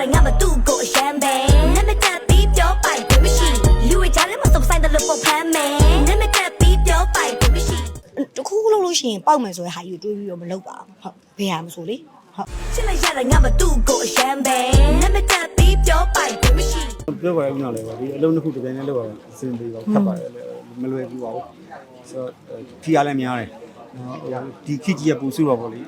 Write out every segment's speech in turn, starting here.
ရတယ်ငါမသူ့ကိုအရှမ်းပဲနာမည်တက်ပြီးပြောပိုင်ဘူးမရှိလူတွေကြားထဲမှာစုံဆိုင်တဲ့လို့ပုံဖမ်းမယ်နာမည်တက်ပြီးပြောပိုင်ဘူးမရှိတခုခုလုပ်လို့ရှိရင်ပေါက်မယ်ဆိုတဲ့ဟာကြီးကိုတွေးပြီးတော့မလုပ်ပါဘူးဟုတ်ဘယ်ဟာမဆိုလေဟုတ်ချစ်လိုက်ရတယ်ငါမသူ့ကိုအရှမ်းပဲနာမည်တက်ပြီးပြောပိုင်ဘူးမရှိပြောပါရဦးနာလည်းပါဒီအလုံးတစ်ခုတစ်ပြိုင်တည်းလောက်ရအစင်ပြေပါခတ်ပါတယ်မလွယ်ဘူးပါဘူးဆိုတော့ဖီအားလည်းများတယ်နော်ဟိုဒီခစ်ကြီးကပူစုတော့ဗောလေ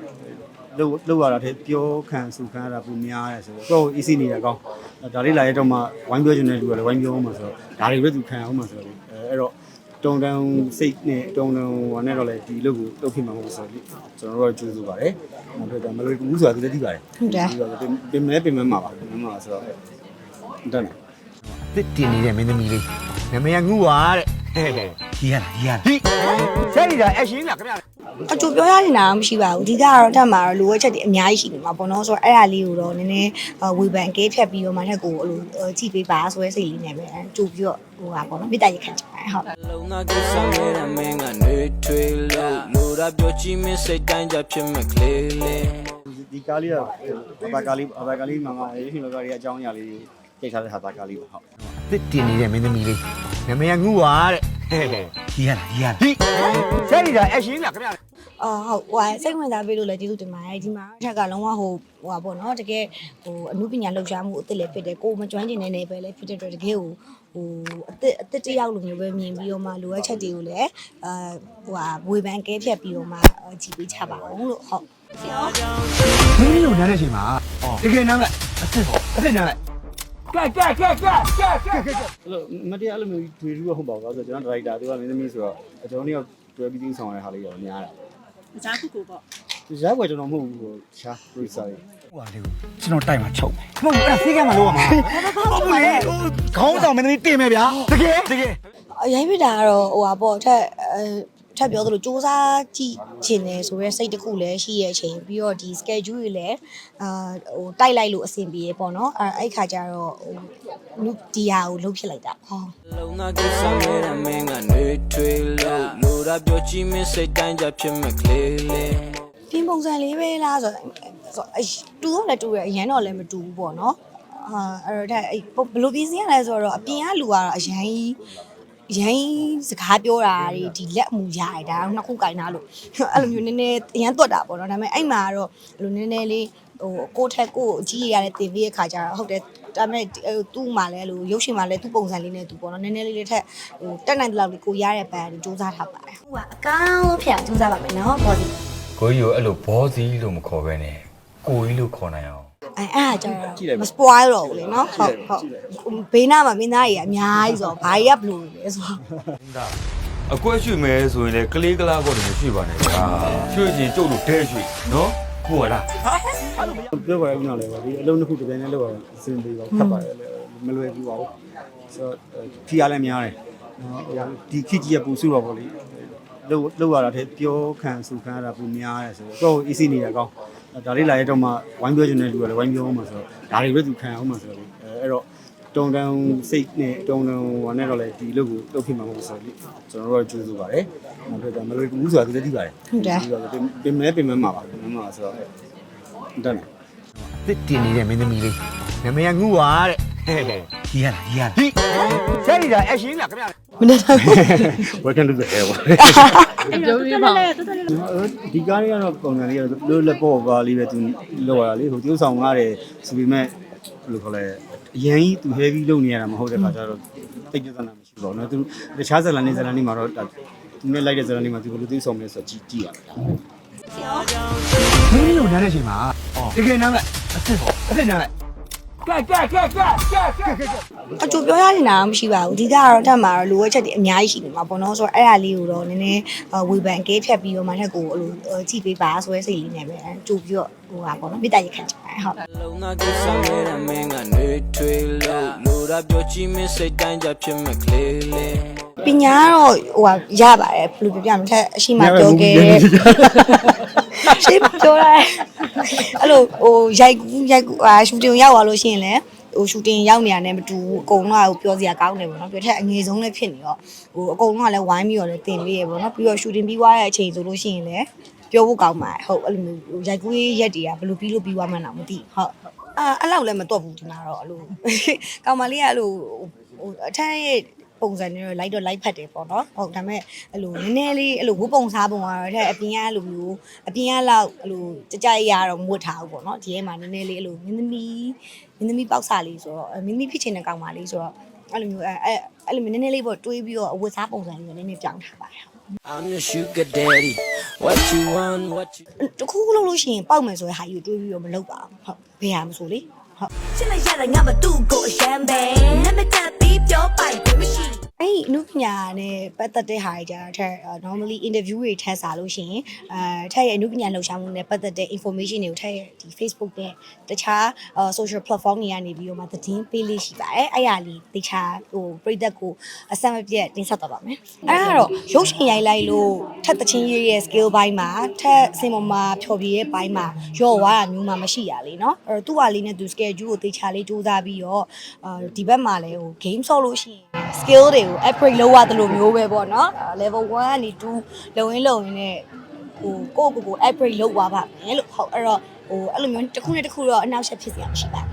လောက်လောက်ရတာတဲ့ပြောခံစုခံရတာပူများတယ်ဆိုတော့ကိုယ် easy နေတာကောင်းဒါလေးလာရတော့မှဝိုင်းပြောချင်တဲ့လူကလည်းဝိုင်းပြောအောင်မှာဆိုတော့ဒါတွေပဲသူခံအောင်မှာဆိုတော့အဲ့တော့တုံတန်းစိတ်နဲ့တုံတန်းဟိုနဲ့တော့လေဒီလုပ်ကိုလုပ်ဖြစ်မှာမဟုတ်ဆိုတော့ကျွန်တော်တို့ကကြိုးစားပါတယ်နောက်တော့ဒါမလွယ်ဘူးဆိုတာသူလည်းသိပါတယ်ဟုတ်တယ်ဒီတော့ပင်မဲပင်မဲမှာပါပင်မဲမှာဆိုတော့တန်းတယ်တစ်တင်နေတဲ့မင်းသမီးလေးနမယငူပါတဲ့ ဟဲ့ဟဲ့ကြီးရလားကြီးရလားဟိဆက်နေတာအရှင်လားခင်ဗျာအကျိုးပြောရနေတာမရှိပါဘူးအဓိကကတော့ထပ်မှာတော့လိုအပ်ချက်တွေအများကြီးရှိနေမှာပေါ့နော်ဆိုတော့အဲ့ဒါလေးကိုတော့နည်းနည်းဝေဖန်ကဲဖြတ်ပြီးတော့မှထက်ကိုအဲ့လိုကြည့်ပေးပါဆိုရဲစိတ်လေးနဲ့ပဲကြိုးပြီးတော့ဟိုပါပေါ့နော်မေတ္တာရက်ခံချင်ပါတယ်ဟုတ်လုံးသားကိစ္စမဲရမင်းကနေထွေလို့လိုတာပြောချင်မင်းစိတ်တိုင်းကြဖြစ်မဲ့ကလေးလေးဒီကားလေးကအဘကားလေးအဘကားလေးမှာမှာရေးရှင်လောကကြီးအကြောင်းအရာလေးတိတ်ထားတဲ့ဟာသားကားလေးပေါ့ဟုတ်တစ်တင်နေတဲ့မင်းသမီးလေးနမယငူပါတဲ့ဟဲ့ဟဲ့ကြီးရလားကြီးရလားဟိဆက်နေတာအရှင်လားခင်ဗျာအော်ဟုတ်ဟိုစိတ်ဝင်စားပေးလို့လည်းကျေးဇူးတင်ပါတယ်ဒီမှာထက်ကလုံးဝဟိုဟိုပါပေါ့နော်တကယ်ဟိုအမှုပညာလှူရှားမှုအစ်စ်လည်းဖြစ်တယ်ကိုယ်မကျွမ်းကျင်တဲ့နေပဲလည်းဖြစ်တဲ့အတွက်တကယ်ဟိုဟိုအစ်စ်အစ်စ်တယောက်လိုမျိုးပဲမြင်ပြီးတော့မှလိုအပ်ချက်တွေကိုလည်းအာဟိုဟာဝေဖန်ကဲဖြတ်ပြီးတော့မှကြည့်ပေးချပါအောင်လို့ဟုတ်မင်းလိုနားတဲ့အချိန်မှာတကယ်နားကအစ်စ်အစ်စ်နားကဲ ကဲကဲကဲကဲကဲကဲအဲ့လိုမတရားအဲ့လိုမျိုးတွေ့ရူးဟုတ်ပါဘူးဆိုတော့ကျွန်တော်ဒရိုက်တာသူကမင်းသမီးဆိုတော့ကျွန်တော်တို့ကတွဲပြီးသိဆောင်ရတဲ့ဟာလေးရောများတာတခြားခုကိုပေါ့ဒီရားကွယ်ကျွန်တော်မဟုတ်ဘူးဟိုရှား producer လေးဟိုဟာလေးကိုကျွန်တော်တိုက်မှာချုပ်မယ်မဟုတ်ဘူးအဲ့ဒါဖေးကမှလို့ရမှာဟုတ်ဘူးလေခေါင်းဆောင်မင်းသမီးတင်မယ်ဗျာတကယ်တကယ်အရင်ပြတာကတော့ဟိုပါပေါ့ထက်အဲ ထပ်ပြောသလိုစူးစမ်းကြည့်ချင်တယ်ဆိုရဲစိတ်တစ်ခုလည်းရှိရဲ့အချိန်ပြီးတော့ဒီ schedule တွေလည်းအာဟိုတိုက်လိုက်လို့အဆင်ပြေရပေါ့နော်အဲအဲ့ခါကျတော့ဟိုလူဒီဟာကိုလှုပ်ဖြစ်လိုက်တာဟောလုံးသားကိစ္စမဲရမင်းကနေထွေလို့လိုတာပြောချင်မင်းစိတ်တိုင်းကြဖြစ်မဲ့ကလေးလေးပြင်းပုံစံလေးပဲလားဆိုတော့ဆိုအတူတော့လည်းတူရအရန်တော့လည်းမတူဘူးပေါ့နော်အာအဲ့တော့ဒါအဲ့ဘယ်လိုပြင်စင်ရလဲဆိုတော့အပြင်ကလူကတော့အရန်ကြီး ရန်စကားပြောတာတွေဒီလက်အမူရတယ်ဒါတော့နှစ်ခုကင်တာလို့အဲ့လိုမျိုးနည်းနည်းအရန်တွတ်တာပေါ့နော်ဒါပေမဲ့အဲ့မှာကတော့အဲ့လိုနည်းနည်းလေးဟိုကိုယ့်ထက်ကိုယ့်အကြီးရတဲ့တင်ပြီးတဲ့ခါကျတော့ဟုတ်တယ်ဒါပေမဲ့သူ့မှာလည်းအဲ့လိုရုပ်ရှင်မှာလည်းသူ့ပုံစံလေးနဲ့သူပေါ့နော်နည်းနည်းလေးလေးထက်ဟိုတက်နိုင်တဲ့လောက်လေးကိုရတဲ့ပန်စူးစမ်းထားပါတယ်ဟိုကအကောင်းဖျက်စူးစမ်းပါမယ်နော်ဘောစီကိုကြီးကိုအဲ့လိုဘောစီလို့မခေါ်ပဲနဲ့ကိုကြီးလို့ခေါ်နိုင်အောင် အဲအဲ့ဒါကျတော့မ spoil တော့ဘူးလေနော်ဟုတ်ဟုတ်ဘေးနားမှာမင်းသားကြီးအများကြီးဆိုတော့ဘာကြီးကဘလို့လဲဆိုတော့အကွက်ရွှေမဲဆိုရင်လေကလေးကလားကောတည်းရွှေပါနဲ့ဗျာရွှေချင်ကျုပ်တို့ဒဲရွှေနော်ဟုတ်လားပြောပါရဦးနာလည်းပါဒီအလုံးတစ်ခုတစ်ပြိုင်တည်းလောက်ရအစင်ပြေပါခတ်ပါတယ်မလွယ်ဘူးပါဘူးဆိုတော့ဖီအားလည်းများတယ်နော်ဟိုဒီခစ်ကြီးကပူစုတော့ဗောလေလောက်လောက်ရတာတဲ့ပြောခံစုခံရတာပူများတယ်ဆိုတော့ကိုယ် easy နေတာကောင်း ဒါလေးလာရတော့မှဝိုင်းပြောချင်တဲ့လူကလည်းဝိုင်းပြောအောင်မှာဆိုတော့ဒါတွေပဲသူခံအောင်မှာဆိုတော့အဲ့တော့တုံတန်းစိတ်နဲ့တုံတန်းဟိုနဲ့တော့လေဒီလုပ်ကိုလုပ်ဖြစ်မှာမဟုတ်ဆိုတော့ကျွန်တော်တို့ကကြိုးစားပါတယ်နောက်တော့ဒါမလွယ်ဘူးဆိုတာသူလည်းသိပါတယ်ဟုတ်တယ်ဒီတော့ပင်မဲပင်မဲမှာပါပင်မဲမှာဆိုတော့တန်းတယ်တစ်တင်နေတဲ့မင်းသမီးလေးနမယငူပါတဲ့ဟဲ့ဟဲ့ကြီးရလားကြီးရလားဟိဆက်နေတာအရှင်လားခင်ဗျာမနေ့တော့ welcome to the air ပါ ပြောပြပါဦး ဒီကားလေးကတော့ပုံစံလေးကတော့လို့လက်ပေါ်ကားလေးပဲသူလောက်ရတာလေဟိုတရုပ်ဆောင်ကားတယ်ဆိုပေမဲ့ဘယ်လိုခေါ်လဲအရင်ကြီးသူ heavy လုပ်နေရတာမဟုတ်တဲ့ခါကျတော့တိတ်ကြမ်းမရှိပါဘူးเนาะသူတခြားဇာတ်လမ်းနေဇာတ်လမ်းနေမှာတော့သူနဲ့လိုက်တဲ့ဇာတ်လမ်းနေမှာသူဘယ်လိုသိဆောင်မလဲဆိုတော့ကြည့်ကြည့်ရတာ မင်းလိုနားတဲ့အချိန်မှာတကယ်နားကအစ်စ်အစ်စ်နားကဲ ကဲကဲကဲကဲကဲကဲအကျိုးပြောရနေတာမရှိပါဘူးအဓိကကတော့ထပ်မှာတော့လိုအပ်ချက်တွေအများကြီးရှိနေမှာပေါ့နော်ဆိုတော့အဲ့ဒါလေးကိုတော့နည်းနည်းဝေဖန်ကဲဖြတ်ပြီးတော့မှထက်ကိုအဲ့လိုကြည့်ပေးပါဆိုရဲစိတ်လေးနဲ့ပဲကြိုးပြီးတော့ဟိုပါပေါ့နော်မေတ္တာရက်ခံချင်ပါတယ်ဟုတ်လုံးသားကိစ္စမဲရမင်းကနေထွေလို့လိုတာပြောချင်မင်းစိတ်တိုင်းကြဖြစ်မဲ့ကလေးလေးပညာကတော့ဟိုဟာရပါတယ်ဘယ်လိုပြောပြမလဲထက်အရှိမပြောခဲ့တဲ့ ရှင်းပြောရတယ်အဲ့လိုဟိုရိုက်ကူးရိုက်ကူးအာရှူတင်ရောက်သွားလို့ရှိရင်လည်းဟိုရှူတင်ရောက်နေရတယ်မတူဘူးအကုန်လုံးကပြောစရာကောင်းတယ်ပေါ့နော်ပြောထက်အငယ်ဆုံးလည်းဖြစ်နေတော့ဟိုအကုန်လုံးကလည်းဝိုင်းပြီးတော့လည်းတင်ပေးရပေါ့နော်ပြီးတော့ရှူတင်ပြီးသွားတဲ့အချိန်ဆိုလို့ရှိရင်လည်းပြောဖို့ကောင်းပါတယ်ဟုတ်အဲ့လိုမျိုးရိုက်ကူးရက်တွေကဘယ်လိုပြီးလို့ပြီးသွားမှန်းတော့မသိဟုတ်အာအဲ့လောက်လည်းမတော့ဘူးဒီမှာတော့အဲ့လိုကောင်မလေးကအဲ့လိုဟိုအထက်ရဲ့ ပုံစံနဲ့တော့ light တော့ light ဖတ်တယ်ပေါ့နော်ဟုတ်ဒါပေမဲ့အဲ့လိုနည်းနည်းလေးအဲ့လိုဝတ်ပုံစားပုံကတော့အဲ့အပြင်ကအဲ့လိုမျိုးအပြင်ကလောက်အဲ့လိုကြကြရရတော့မဝတ်ထားဘူးပေါ့နော်ဒီထဲမှာနည်းနည်းလေးအဲ့လိုမင်းသမီးမင်းသမီးပေါက်စာလေးဆိုတော့မင်းသမီးဖြစ်ချင်တဲ့ကောင်မလေးဆိုတော့အဲ့လိုမျိုးအဲ့အဲ့လိုမျိုးနည်းနည်းလေးပေါ့တွေးပြီးတော့အဝတ်စားပုံစံလေးနည်းနည်းပြောင်းထားပါတယ် I'm your sugar daddy what you want what you တခုခုလုပ်လို့ရှိရင်ပေါက်မယ်ဆိုတဲ့ဟာကြီးကိုတွေးပြီးတော့မလုပ်ပါဘူးဟုတ်ဘယ်ဟာမဆိုလေဟုတ်ချစ်လိုက်ရတဲ့ငါမတူကိုအရှမ်းပဲ အဲ့ဒီအမှုပညာနဲ့ပတ်သက်တဲ့ဟာတွေကြာထက် normally interview တွေထက်စားလို့ရှိရင်အဲထက်ရဲ့အမှုပညာလှုပ်ရှားမှုနဲ့ပတ်သက်တဲ့ information တွေကိုထက်ရဲ့ဒီ Facebook နဲ့တခြား social platform တွေကနေပြီးတော့မှသတင်းပေးလေးရှိပါတယ်အဲ့အရာလေးတခြားဟိုပရိသတ်ကိုအဆက်မပြတ်တင်ဆက်သွားပါမယ်အဲ့ဒါတော့ရုပ်ရှင်ရိုက်လိုက်လို့ထက်တချင်းရေးရဲ့ skill ပိုင်းမှာထက်စင်ပေါ်မှာဖြော်ပြရဲ့ပိုင်းမှာရော့ဝါတာမျိုးမှမရှိရလေနော်အဲ့တော့သူ့ဟာလေးနဲ့သူ schedule ကိုတခြားလေးစူးစမ်းပြီးတော့ဒီဘက်မှာလည်းဟို game ဆော့လို့ရှိရင် skill တွေကို upgrade လုပ်ရတယ်လို့မျိုးပဲပေါ့နော်အာ level 1ကနေ2လုံရင်းလုံရင်းနဲ့ဟိုကိုယ့်ကိုယ်ကို upgrade လုပ်သွားပါမယ်လို့ဟုတ်အဲ့တော့ဟိုအဲ့လိုမျိုးတစ်ခုနဲ့တစ်ခုတော့အနောက်ရှက်ဖြစ်စရာမရှိပါဘူး